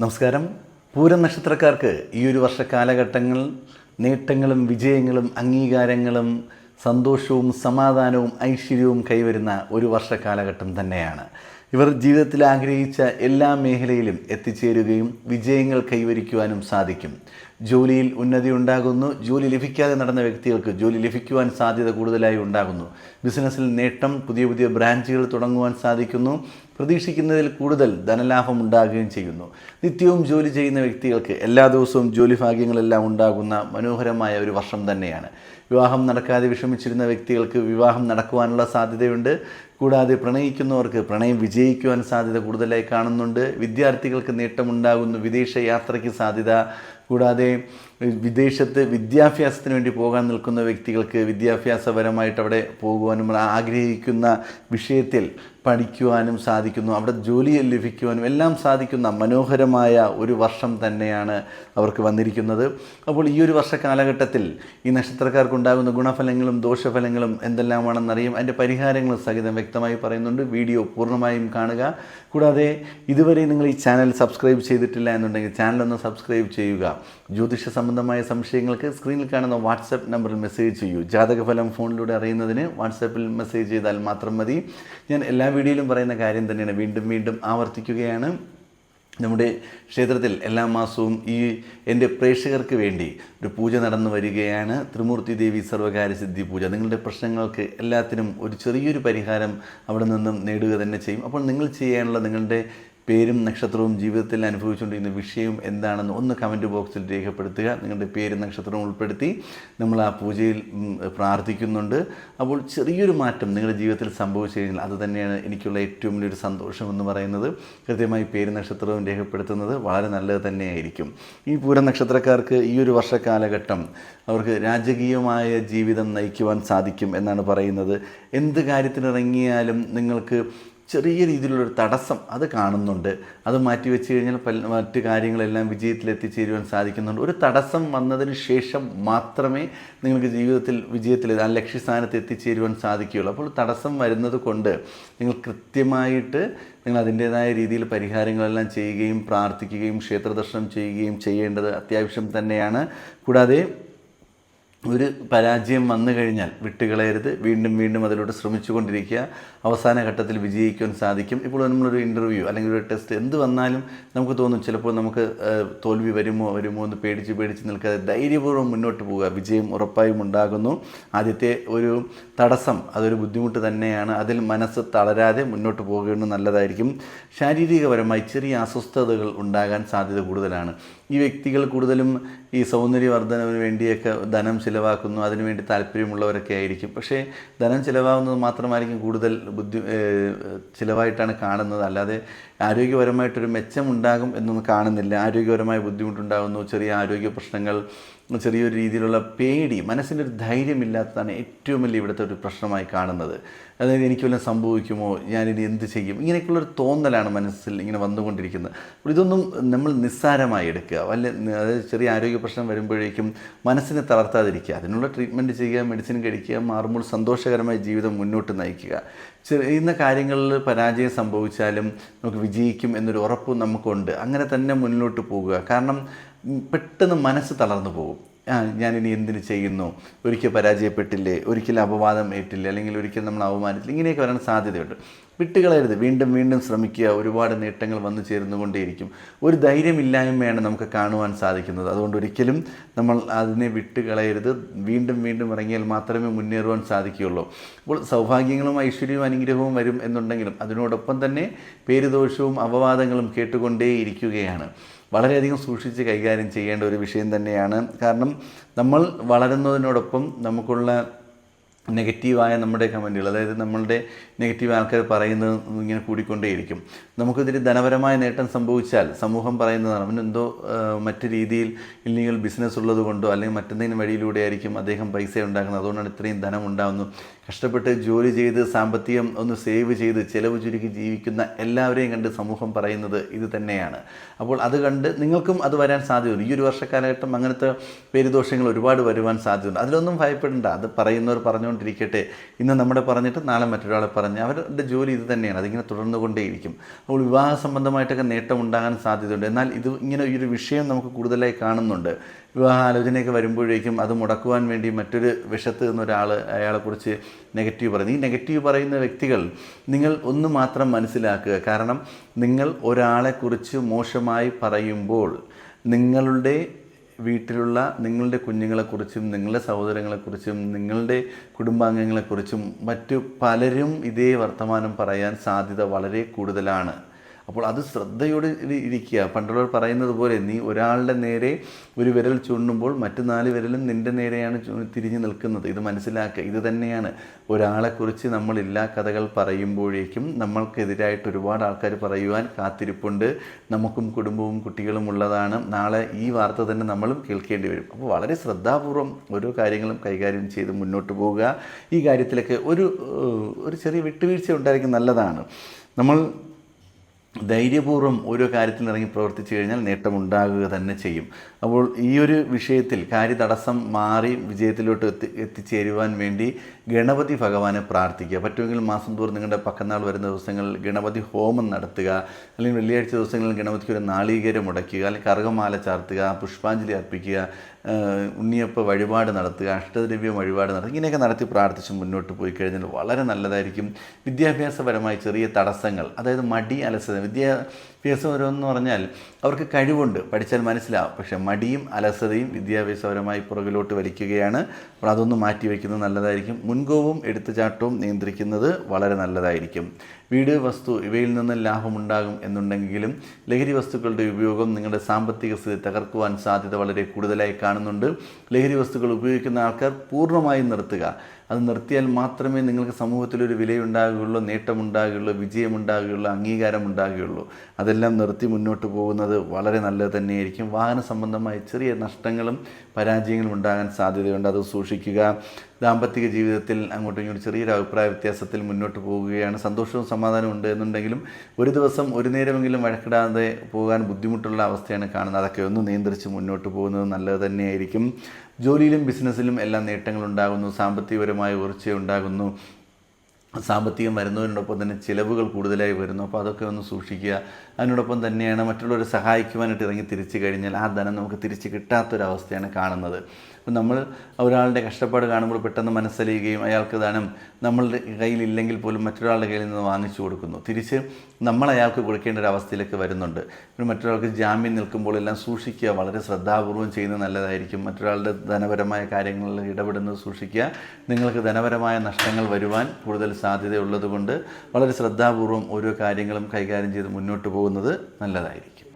നമസ്കാരം. പൂരം നക്ഷത്രക്കാർക്ക് ഈ ഒരു വർഷ കാലഘട്ടങ്ങൾ നേട്ടങ്ങളും വിജയങ്ങളും അംഗീകാരങ്ങളും സന്തോഷവും സമാധാനവും ഐശ്വര്യവും കൈവരുന്ന ഒരു വർഷ കാലഘട്ടം തന്നെയാണ്. ഇവർ ജീവിതത്തിൽ ആഗ്രഹിച്ച എല്ലാ മേഖലയിലും എത്തിച്ചേരുകയും വിജയങ്ങൾ കൈവരിക്കുവാനും സാധിക്കും. ജോലിയിൽ ഉന്നതി ഉണ്ടാകുന്നു. ജോലി ലഭിക്കാതെ നടന്ന വ്യക്തികൾക്ക് ജോലി ലഭിക്കുവാൻ സാധ്യത കൂടുതലായി ഉണ്ടാകുന്നു. ബിസിനസ്സിൽ നേട്ടം പുതിയ പുതിയ ബ്രാഞ്ചുകൾ തുടങ്ങുവാൻ സാധിക്കുന്നു. പ്രതീക്ഷിക്കുന്നതിൽ കൂടുതൽ ധനലാഭം ഉണ്ടാകുകയും ചെയ്യുന്നു. നിത്യവും ജോലി ചെയ്യുന്ന വ്യക്തികൾക്ക് എല്ലാ ദിവസവും ജോലി ഭാഗ്യങ്ങളെല്ലാം ഉണ്ടാകുന്ന മനോഹരമായ ഒരു വർഷം തന്നെയാണ്. വിവാഹം നടക്കാതെ വിഷമിച്ചിരുന്ന വ്യക്തികൾക്ക് വിവാഹം നടക്കുവാനുള്ള സാധ്യതയുണ്ട്. കൂടാതെ പ്രണയിക്കുന്നവർക്ക് പ്രണയം വിജയിക്കുവാൻ സാധ്യത കൂടുതലായി കാണുന്നുണ്ട്. വിദ്യാർത്ഥികൾക്ക് നേട്ടമുണ്ടാകുന്നു വിദേശ യാത്രയ്ക്ക് സാധ്യത കൂടാതെ വിദേശത്ത് വിദ്യാഭ്യാസത്തിന് വേണ്ടി പോകാൻ നിൽക്കുന്ന വ്യക്തികൾക്ക് വിദ്യാഭ്യാസപരമായിട്ട് അവിടെ പോകുവാനും ആഗ്രഹിക്കുന്ന വിഷയത്തിൽ പഠിക്കുവാനും സാധിക്കുന്നു. അവിടെ ജോലി ലഭിക്കുവാനും എല്ലാം സാധിക്കുന്ന മനോഹരമായ ഒരു വർഷം തന്നെയാണ് അവർക്ക് വന്നിരിക്കുന്നത്. അപ്പോൾ ഈ ഒരു വർഷ കാലഘട്ടത്തിൽ ഈ നക്ഷത്രക്കാർക്കുണ്ടാകുന്ന ഗുണഫലങ്ങളും ദോഷഫലങ്ങളും എന്തെല്ലാമാണെന്നറിയും അതിന്റെ പരിഹാരങ്ങളും സഹിതം വ്യക്തമായി പറയുന്നുണ്ട്. വീഡിയോ പൂർണമായും കാണുക. കൂടാതെ ഇതുവരെ നിങ്ങൾ ഈ ചാനൽ സബ്സ്ക്രൈബ് ചെയ്തിട്ടില്ല എന്നുണ്ടെങ്കിൽ ചാനലൊന്ന് സബ്സ്ക്രൈബ് ചെയ്യുക. ജ്യോതിഷ സംബന്ധമായ സംശയങ്ങൾക്ക് സ്ക്രീനിൽ കാണുന്ന വാട്സപ്പ് നമ്പറിൽ മെസ്സേജ് ചെയ്യൂ. ജാതകഫലം ഫോണിലൂടെ അറിയുന്നതിന് വാട്സപ്പിൽ മെസ്സേജ് ചെയ്താൽ മാത്രം മതി. ഞാൻ എല്ലാ വീഡിയോയിലും പറയുന്ന കാര്യം തന്നെയാണ്. വീണ്ടും വീണ്ടും ആവർത്തിക്കുകയാണ്. നമ്മുടെ ക്ഷേത്രത്തിൽ എല്ലാ മാസവും ഈ എന്റെ പ്രേക്ഷകർക്ക് വേണ്ടി ഒരു പൂജ നടന്നു വരികയാണ്. ത്രിമൂർത്തി ദേവി സർവകാര്യ സിദ്ധി പൂജ. നിങ്ങളുടെ പ്രശ്നങ്ങൾക്ക് എല്ലാത്തിനും ഒരു ചെറിയൊരു പരിഹാരം അവിടെ നിന്നും നേടുക തന്നെ ചെയ്യും. അപ്പോൾ നിങ്ങൾ ചെയ്യാനുള്ള നിങ്ങളുടെ പേരും നക്ഷത്രവും ജീവിതത്തിൽ അനുഭവിച്ചുകൊണ്ടിരിക്കുന്ന വിഷയം എന്താണെന്ന് ഒന്ന് കമന്റ് ബോക്സിൽ രേഖപ്പെടുത്തുക. നിങ്ങളുടെ പേരും നക്ഷത്രവും ഉൾപ്പെടുത്തി നമ്മൾ ആ പൂജയിൽ പ്രാർത്ഥിക്കുന്നുണ്ട്. അപ്പോൾ ചെറിയൊരു മാറ്റം നിങ്ങളുടെ ജീവിതത്തിൽ സംഭവിച്ചു കഴിഞ്ഞാൽ അത് തന്നെയാണ് എനിക്കുള്ള ഏറ്റവും വലിയൊരു സന്തോഷം എന്ന് പറയുന്നത്. കൃത്യമായി പേര് നക്ഷത്രവും രേഖപ്പെടുത്തുന്നത് വളരെ നല്ലത് തന്നെയായിരിക്കും. ഈ പൂര നക്ഷത്രക്കാർക്ക് ഈ ഒരു വർഷക്കാലഘട്ടം അവർക്ക് രാജകീയമായ ജീവിതം നയിക്കുവാൻ സാധിക്കും എന്നാണ് പറയുന്നത്. എന്ത് കാര്യത്തിനിറങ്ങിയാലും നിങ്ങൾക്ക് ചെറിയ രീതിയിലുള്ളൊരു തടസ്സം അത് കാണുന്നുണ്ട്. അത് മാറ്റി വെച്ച് കഴിഞ്ഞാൽ പല മറ്റ് കാര്യങ്ങളെല്ലാം വിജയത്തിൽ എത്തിച്ചേരുവാൻ സാധിക്കുന്നുണ്ട്. ഒരു തടസ്സം വന്നതിന് ശേഷം മാത്രമേ നിങ്ങൾക്ക് ജീവിതത്തിൽ വിജയത്തിൽ ആ ലക്ഷ്യസ്ഥാനത്ത് എത്തിച്ചേരുവാൻ സാധിക്കുകയുള്ളൂ. അപ്പോൾ തടസ്സം വരുന്നത് കൊണ്ട് നിങ്ങൾ കൃത്യമായിട്ട് നിങ്ങൾ അതിന്റേതായ രീതിയിൽ പരിഹാരങ്ങളെല്ലാം ചെയ്യുകയും പ്രാർത്ഥിക്കുകയും ക്ഷേത്രദർശനം ചെയ്യുകയും ചെയ്യേണ്ടത് അത്യാവശ്യം തന്നെയാണ്. കൂടാതെ ഒരു പരാജയം വന്നു കഴിഞ്ഞാൽ വിട്ടുകളയരുത്. വീണ്ടും വീണ്ടും അതിലൂടെ ശ്രമിച്ചു കൊണ്ടിരിക്കുക. അവസാന ഘട്ടത്തിൽ വിജയിക്കാൻ സാധിക്കും. ഇപ്പോൾ നമ്മളൊരു ഇന്റർവ്യൂ അല്ലെങ്കിൽ ഒരു ടെസ്റ്റ് എന്ത് വന്നാലും നമുക്ക് തോന്നും ചിലപ്പോൾ നമുക്ക് തോൽവി വരുമോ വരുമോ എന്ന് പേടിച്ച് പേടിച്ച് നിൽക്കാതെ ധൈര്യപൂർവം മുന്നോട്ട് പോവുക. വിജയം ഉറപ്പായും ഉണ്ടാകുന്നു. ആദ്യത്തെ ഒരു തടസ്സം അതൊരു ബുദ്ധിമുട്ട് തന്നെയാണ്. അതിൽ മനസ്സ് തളരാതെ മുന്നോട്ട് പോകുന്നത് നല്ലതായിരിക്കും. ശാരീരികപരമായി ചെറിയ അസ്വസ്ഥതകൾ ഉണ്ടാകാൻ സാധ്യത കൂടുതലാണ്. ഈ വ്യക്തികൾ കൂടുതലും ഈ സൗന്ദര്യവർദ്ധനവിന് വേണ്ടിയൊക്കെ ധനം ചിലവാക്കുന്നു അതിനുവേണ്ടി താല്പര്യമുള്ളവരൊക്കെ ആയിരിക്കും. പക്ഷേ ധനം ചിലവാകുന്നത് മാത്രമായിരിക്കും കൂടുതൽ ബുദ്ധി ചിലവായിട്ടാണ് കാണുന്നത്. അല്ലാതെ ആരോഗ്യപരമായിട്ടൊരു മെച്ചമുണ്ടാകും എന്നൊന്നും കാണുന്നില്ല. ആരോഗ്യപരമായ ബുദ്ധിമുട്ടുണ്ടാകുന്നു. ചെറിയ ആരോഗ്യ പ്രശ്നങ്ങൾ ചെറിയൊരു രീതിയിലുള്ള പേടി മനസ്സിന്റെ ഒരു ധൈര്യമില്ലാത്തതാണ് ഏറ്റവും വലിയ ഇവിടുത്തെ ഒരു പ്രശ്നമായി കാണുന്നത്. അതായത് എനിക്ക് വല്ലതും സംഭവിക്കുമോ? ഞാനിനി എന്ത് ചെയ്യും? ഇങ്ങനെയൊക്കെയുള്ളൊരു തോന്നലാണ് മനസ്സിൽ ഇങ്ങനെ വന്നുകൊണ്ടിരിക്കുന്നത്. അപ്പോൾ ഇതൊന്നും നമ്മൾ നിസ്സാരമായി എടുക്കുക. വല്ല അതായത് ചെറിയ ആരോഗ്യ പ്രശ്നം വരുമ്പോഴേക്കും മനസ്സിനെ തളർത്താതിരിക്കുക. അതിനുള്ള ട്രീറ്റ്മെന്റ് ചെയ്യുക മെഡിസിൻ കഴിക്കുക മാറുമ്പോൾ സന്തോഷകരമായ ജീവിതം മുന്നോട്ട് നയിക്കുക. ചെയ്യുന്ന കാര്യങ്ങളിൽ പരാജയം സംഭവിച്ചാലും നമുക്ക് വിജയിക്കും എന്നൊരു ഉറപ്പ് നമുക്കുണ്ട്. അങ്ങനെ തന്നെ മുന്നോട്ട് പോകുക. കാരണം പെട്ടെന്ന് മനസ്സ് തളർന്നു പോകും. ഞാനിനി എന്തിനു ചെയ്യുന്നു? ഒരിക്കൽ പരാജയപ്പെട്ടില്ലേ? ഒരിക്കലും അപവാദം ഏറ്റില്ലേ? അല്ലെങ്കിൽ ഒരിക്കൽ നമ്മൾ അവമാനിച്ചില്ല ഇങ്ങനെയൊക്കെ വരാൻ സാധ്യതയുണ്ട്. വിട്ടുകളയരുത്. വീണ്ടും വീണ്ടും ശ്രമിക്കുക. ഒരുപാട് നേട്ടങ്ങൾ വന്നു ചേർന്നുകൊണ്ടേയിരിക്കും ഒരു ധൈര്യമില്ലായ്മയാണ് നമുക്ക് കാണുവാൻ സാധിക്കുന്നത്. അതുകൊണ്ട് ഒരിക്കലും നമ്മൾ അതിനെ വിട്ടുകളയരുത്. വീണ്ടും വീണ്ടും ഇറങ്ങിയാൽ മാത്രമേ മുന്നേറുവാൻ സാധിക്കുകയുള്ളൂ. അപ്പോൾ സൗഭാഗ്യങ്ങളും ഐശ്വര്യവും അനുഗ്രഹവും വരും എന്നുണ്ടെങ്കിലും അതിനോടൊപ്പം തന്നെ പേരുദോഷവും അപവാദങ്ങളും കേട്ടുകൊണ്ടേയിരിക്കുകയാണ്. വളരെയധികം സൂക്ഷിച്ച് കൈകാര്യം ചെയ്യേണ്ട ഒരു വിഷയം തന്നെയാണ്. കാരണം നമ്മൾ വളരുന്നതിനോടൊപ്പം നമുക്കുള്ള നെഗറ്റീവായ നമ്മുടെ കമന്റുകൾ അതായത് നമ്മളുടെ നെഗറ്റീവ് ആൾക്കാർ പറയുന്നത് ഇങ്ങനെ കൂടിക്കൊണ്ടേയിരിക്കും. നമുക്കിതിൽ ധനപരമായ നേട്ടം സംഭവിച്ചാൽ സമൂഹം പറയുന്നതാണ് എന്തോ മറ്റു രീതിയിൽ ഇല്ലെങ്കിൽ ബിസിനസ് ഉള്ളത് കൊണ്ടോ അല്ലെങ്കിൽ മറ്റെന്തെങ്കിലും വഴിയിലൂടെ ആയിരിക്കും അദ്ദേഹം പൈസ ഉണ്ടാക്കുന്നത്. അതുകൊണ്ടാണ് ഇത്രയും ധനം ഉണ്ടാകുന്നു കഷ്ടപ്പെട്ട് ജോലി ചെയ്ത് സാമ്പത്തികം ഒന്ന് സേവ് ചെയ്ത് ചിലവ് ചുരുക്കി ജീവിക്കുന്ന എല്ലാവരെയും കണ്ട് സമൂഹം പറയുന്നത് ഇത് തന്നെയാണ്. അപ്പോൾ അത് കണ്ട് നിങ്ങൾക്കും അത് വരാൻ സാധ്യതയുണ്ട്. ഈ ഒരു വർഷക്കാലഘട്ടം അങ്ങനത്തെ പേരുദോഷങ്ങൾ ഒരുപാട് വരുവാൻ സാധ്യതയുണ്ട്. അതിലൊന്നും ഭയപ്പെടേണ്ട. അത് പറയുന്നവർ പറഞ്ഞുകൊണ്ടിരിക്കട്ടെ ഇന്ന് നമ്മുടെ പറഞ്ഞിട്ട് നാളെ മറ്റൊരാളെ പറഞ്ഞ് അവരുടെ ജോലി ഇത് തന്നെയാണ് അതിങ്ങനെ തുടർന്നു കൊണ്ടേയിരിക്കും അപ്പോൾ വിവാഹ സംബന്ധമായിട്ടൊക്കെ നേട്ടം ഉണ്ടാകാൻ സാധ്യതയുണ്ട്. എന്നാൽ ഇത് ഇങ്ങനെ ഈ ഒരു വിഷയം നമുക്ക് കൂടുതലായി കാണുന്നുണ്ട്. വിവാഹ ആലോചനയൊക്കെ വരുമ്പോഴേക്കും അത് മുടക്കുവാൻ വേണ്ടി മറ്റൊരു വിഷത്ത് നിന്നൊരാൾ അയാളെക്കുറിച്ച് നെഗറ്റീവ് പറയുന്നു ഈ നെഗറ്റീവ് പറയുന്ന വ്യക്തികൾ നിങ്ങൾ ഒന്ന് മാത്രം മനസ്സിലാക്കുക. കാരണം നിങ്ങൾ ഒരാളെക്കുറിച്ച് മോശമായി പറയുമ്പോൾ നിങ്ങളുടെ വീട്ടിലുള്ള നിങ്ങളുടെ കുഞ്ഞുങ്ങളെക്കുറിച്ചും നിങ്ങളുടെ സഹോദരങ്ങളെക്കുറിച്ചും നിങ്ങളുടെ കുടുംബാംഗങ്ങളെക്കുറിച്ചും മറ്റു പലരും ഇതേ വർത്തമാനം പറയാൻ സാധ്യത വളരെ കൂടുതലാണ്. അപ്പോൾ അത് ശ്രദ്ധയോടെ ഇരി- ഇരിക്കുക. പണ്ടുള്ളവർ പറയുന്നത് പോലെ നീ ഒരാളുടെ നേരെ ഒരു വിരൽ ചൂണ്ടുമ്പോൾ മറ്റു നാല് വിരലും നിന്റെ നേരെയാണ് തിരിഞ്ഞു നിൽക്കുന്നത്. ഇത് മനസ്സിലാക്കുക. ഇത് തന്നെയാണ്. ഒരാളെക്കുറിച്ച് നമ്മൾ എല്ലാ കഥകൾ പറയുമ്പോഴേക്കും നമ്മൾക്കെതിരായിട്ട് ഒരുപാട് ആൾക്കാർ പറയുവാൻ കാത്തിരിപ്പുണ്ട്. നമുക്കും കുടുംബവും കുട്ടികളും ഉള്ളതാണ്. നാളെ ഈ വാർത്ത തന്നെ നമ്മളും കേൾക്കേണ്ടി വരും. അപ്പോൾ വളരെ ശ്രദ്ധാപൂർവം ഓരോ കാര്യങ്ങളും കൈകാര്യം ചെയ്ത് മുന്നോട്ട് പോവുക. ഈ കാര്യത്തിലൊക്കെ ഒരു ഒരു ചെറിയ വിട്ടുവീഴ്ച ഉണ്ടായിരിക്കും നല്ലതാണ്. നമ്മൾ ധൈര്യപൂർവം ഓരോ കാര്യത്തിൽ ഇറങ്ങി പ്രവർത്തിച്ചു കഴിഞ്ഞാൽ നേട്ടമുണ്ടാകുക തന്നെ ചെയ്യും. അപ്പോൾ ഈ ഒരു വിഷയത്തിൽ കാര്യതടസ്സം മാറി വിജയത്തിലോട്ട് എത്തി എത്തിച്ചേരുവാൻ വേണ്ടി ഗണപതി ഭഗവാനെ പ്രാർത്ഥിക്കുക. പറ്റുമെങ്കിൽ മാസം തോറും നിങ്ങളുടെ പക്കനാൾ വരുന്ന ദിവസങ്ങളിൽ ഗണപതി ഹോമം നടത്തുക. അല്ലെങ്കിൽ വെള്ളിയാഴ്ച ദിവസങ്ങളിൽ ഗണപതിക്ക് ഒരു നാളികേരം മുടക്കുക അല്ലെങ്കിൽ കറുകമാല ചാർത്തുക പുഷ്പാഞ്ജലി അർപ്പിക്കുക ഉണ്ണിയപ്പ വഴിപാട് നടത്തുക അഷ്ടദ്രവ്യം വഴിപാട് നടത്തുക. ഇങ്ങനെയൊക്കെ നടത്തി പ്രാർത്ഥിച്ച് മുന്നോട്ട് പോയി കഴിഞ്ഞാൽ വളരെ നല്ലതായിരിക്കും. വിദ്യാഭ്യാസപരമായി ചെറിയ തടസ്സങ്ങൾ അതായത് മടി അലസത വിദ്യാഭ്യാസപരമെന്ന് പറഞ്ഞാൽ അവർക്ക് കഴിവുണ്ട്. പഠിച്ചാൽ മനസ്സിലാവും. പക്ഷേ മടിയും അലസതയും വിദ്യാഭ്യാസപരമായി പുറകിലോട്ട് വലിക്കുകയാണ്. അപ്പോൾ അതൊന്ന് മാറ്റിവെക്കുന്നത് നല്ലതായിരിക്കും. മുൻകോവും എടുത്തുചാട്ടവും നിയന്ത്രിക്കുന്നത് വളരെ നല്ലതായിരിക്കും. വീട് വസ്തു ഇവയിൽ നിന്ന് ലാഭമുണ്ടാകും എന്നുണ്ടെങ്കിലും ലഹരി വസ്തുക്കളുടെ ഉപയോഗം നിങ്ങളുടെ സാമ്പത്തിക സ്ഥിതി തകർക്കുവാൻ സാധ്യത വളരെ കൂടുതലായി കാണുന്നുണ്ട്. ലഹരി വസ്തുക്കൾ ഉപയോഗിക്കുന്ന ആൾക്കാർ പൂർണമായും നിർത്തുക. അത് നിർത്തിയാൽ മാത്രമേ നിങ്ങൾക്ക് സമൂഹത്തിലൊരു വിലയുണ്ടാകുകയുള്ളൂ നേട്ടമുണ്ടാകുകയുള്ളൂ വിജയമുണ്ടാകുകയുള്ളൂ അംഗീകാരം ഉണ്ടാകുകയുള്ളൂ അതെല്ലാം നിർത്തി മുന്നോട്ട് പോകുന്നത് വളരെ നല്ലത് തന്നെയായിരിക്കും. വാഹന സംബന്ധമായ ചെറിയ നഷ്ടങ്ങളും പരാജയങ്ങളും ഉണ്ടാകാൻ സാധ്യതയുണ്ട്. അത് സൂക്ഷിക്കുക. ദാമ്പത്തിക ജീവിതത്തിൽ അങ്ങോട്ടും ഇങ്ങോട്ടും ചെറിയൊരു അഭിപ്രായ വ്യത്യാസത്തിൽ മുന്നോട്ട് പോവുകയാണ് സന്തോഷവും സമാധാനവും ഉണ്ട് എന്നുണ്ടെങ്കിലും ഒരു ദിവസം ഒരു നേരമെങ്കിലും വഴക്കിടാതെ പോകാൻ ബുദ്ധിമുട്ടുള്ള അവസ്ഥയാണ് കാണുന്നത്. അതൊക്കെ ഒന്ന് നിയന്ത്രിച്ച് മുന്നോട്ട് പോകുന്നത് നല്ലത് തന്നെയായിരിക്കും. ജോലിയിലും ബിസിനസ്സിലും എല്ലാം നേട്ടങ്ങളുണ്ടാകുന്നു. സാമ്പത്തികപരമായ ഉയർച്ചയുണ്ടാകുന്നു. സാമ്പത്തികം വരുന്നതിനോടൊപ്പം തന്നെ ചിലവുകൾ കൂടുതലായി വരുന്നു. അപ്പോൾ അതൊക്കെ ഒന്ന് സൂക്ഷിക്കുക. അതിനോടൊപ്പം തന്നെയാണ് മറ്റുള്ളവരെ സഹായിക്കുവാനായിട്ട് ഇറങ്ങി തിരിച്ചു കഴിഞ്ഞാൽ ആ ധനം നമുക്ക് തിരിച്ച് കിട്ടാത്തൊരവസ്ഥയാണ് കാണുന്നത്. അപ്പം നമ്മൾ ഒരാളുടെ കഷ്ടപ്പാട് കാണുമ്പോൾ പെട്ടെന്ന് മനസ്സലിയുകയും അയാൾക്ക് ധനം നമ്മളുടെ കയ്യിലില്ലെങ്കിൽ പോലും മറ്റൊരാളുടെ കയ്യിൽ നിന്ന് വാങ്ങിച്ചു കൊടുക്കുന്നു. തിരിച്ച് നമ്മൾ അയാൾക്ക് കൊടുക്കേണ്ട ഒരു അവസ്ഥയിലേക്ക് വരുന്നുണ്ട്. പിന്നെ മറ്റൊരാൾക്ക് ജാമ്യം നിൽക്കുമ്പോൾ എല്ലാം സൂക്ഷിക്കുക. വളരെ ശ്രദ്ധാപൂർവം ചെയ്യുന്നത് നല്ലതായിരിക്കും. മറ്റൊരാളുടെ ധനപരമായ കാര്യങ്ങളിൽ ഇടപെടുന്നത് സൂക്ഷിക്കുക. നിങ്ങൾക്ക് ധനപരമായ നഷ്ടങ്ങൾ വരുവാൻ കൂടുതൽ സാധ്യതയുള്ളതുകൊണ്ട് വളരെ ശ്രദ്ധാപൂർവം ഓരോ കാര്യങ്ങളും കൈകാര്യം ചെയ്ത് മുന്നോട്ട് പോകുന്നത് നല്ലതായിരിക്കും.